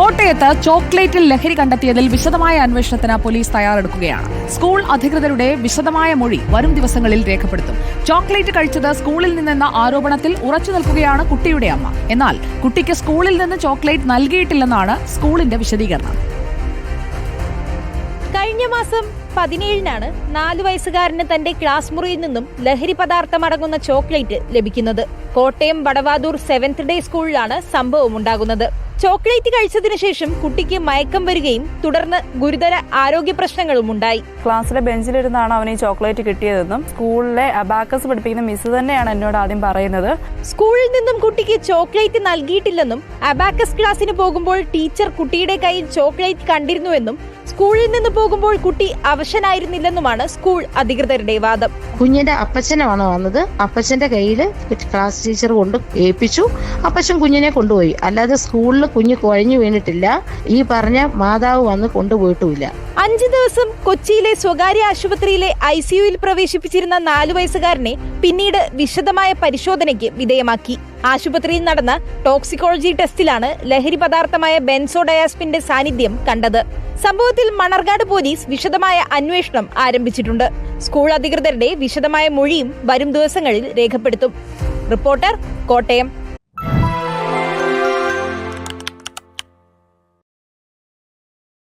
കോട്ടയത്ത് ചോക്ലേറ്റിൽ ലഹരി കണ്ടെത്തിയതിൽ വിശദമായ അന്വേഷണത്തിന് പോലീസ് തയ്യാറെടുക്കുകയാണ്. സ്കൂൾ അധികൃതരുടെ വിശദമായ മൊഴി വരും ദിവസങ്ങളിൽ രേഖപ്പെടുത്തും. ചോക്ലേറ്റ് കഴിച്ചത് സ്കൂളിൽ നിന്നെന്ന ആരോപണത്തിൽ ഉറച്ചു നിൽക്കുകയാണ് കുട്ടിയുടെ അമ്മ. എന്നാൽ കുട്ടിക്ക് സ്കൂളിൽ നിന്ന് ചോക്ലേറ്റ് നൽകിയിട്ടില്ലെന്നാണ് സ്കൂളിന്റെ വിശദീകരണം. കഴിഞ്ഞ മാസം പതിനേഴിനാണ് നാലു വയസ്സുകാരന് തന്റെ ക്ലാസ് മുറിയിൽ നിന്നും ലഹരി പദാർത്ഥം അടങ്ങുന്ന ചോക്ലേറ്റ് ലഭിക്കുന്നത്. കോട്ടയം വടവാതൂർ സെവൻത് ഡേ സ്കൂളിലാണ് സംഭവം ഉണ്ടാകുന്നത്. ചോക്ലേറ്റ് കഴിച്ചതിനു ശേഷം കുട്ടിക്ക് മയക്കം വരികയും തുടർന്ന് ഗുരുതര ആരോഗ്യ പ്രശ്നങ്ങളും ഉണ്ടായി. ക്ലാസ്സിലെ ബെഞ്ചിലിരുന്നാണ് അവന് ഈ ചോക്ലേറ്റ് കിട്ടിയതെന്നും സ്കൂളിലെ അബാക്കസ് പഠിപ്പിക്കുന്ന മിസ് തന്നെയാണ് എന്നോട് ആദ്യം പറയുന്നത്. സ്കൂളിൽ നിന്നും കുട്ടിക്ക് ചോക്ലേറ്റ് നൽകിയിട്ടില്ലെന്നും അബാക്കസ് ക്ലാസ്സിന് പോകുമ്പോൾ ടീച്ചർ കുട്ടിയുടെ കയ്യിൽ ചോക്ലേറ്റ് കണ്ടിരുന്നുവെന്നും സ്കൂളിൽ നിന്ന് പോകുമ്പോൾ കുട്ടി അവശനായിരുന്നില്ലെന്നുമാണ് സ്കൂൾ അധികൃതരുടെ വാദം. കുഞ്ഞിന്റെ അപ്പച്ചനാണ് വന്നത്. അപ്പച്ചന്റെ കയ്യിൽ ക്ലാസ് ടീച്ചർ കൊണ്ട് ഏൽപ്പിച്ചു. അപ്പച്ചൻ കുഞ്ഞിനെ കൊണ്ടുപോയി. അല്ലാതെ സ്കൂളിൽ കുഞ്ഞ് കുഴഞ്ഞു വീണിട്ടില്ല. ഈ പറഞ്ഞ മാതാവ് വന്ന് കൊണ്ടുപോയിട്ടുമില്ല. അഞ്ചു ദിവസം കൊച്ചിയിലെ സ്വകാര്യ ആശുപത്രിയിലെ ഐ സിയുയിൽ പ്രവേശിപ്പിച്ചിരുന്ന നാലു വയസ്സുകാരനെ പിന്നീട് വിശദമായ പരിശോധനയ്ക്ക് വിധേയമാക്കി. ആശുപത്രിയിൽ നടന്ന ടോക്സിക്കോളജി ടെസ്റ്റിലാണ് ലഹരി പദാർത്ഥമായ ബെൻസോഡയാസ്പിന്റെ സാന്നിധ്യം കണ്ടത്. സംഭവത്തിൽ മണർകാട് പോലീസ് വിശദമായ അന്വേഷണം ആരംഭിച്ചിട്ടുണ്ട്. സ്കൂൾ അധികൃതരുടെ വിശദമായ മൊഴിയും വരും ദിവസങ്ങളിൽ രേഖപ്പെടുത്തും. റിപ്പോർട്ടർ കോട്ടയം.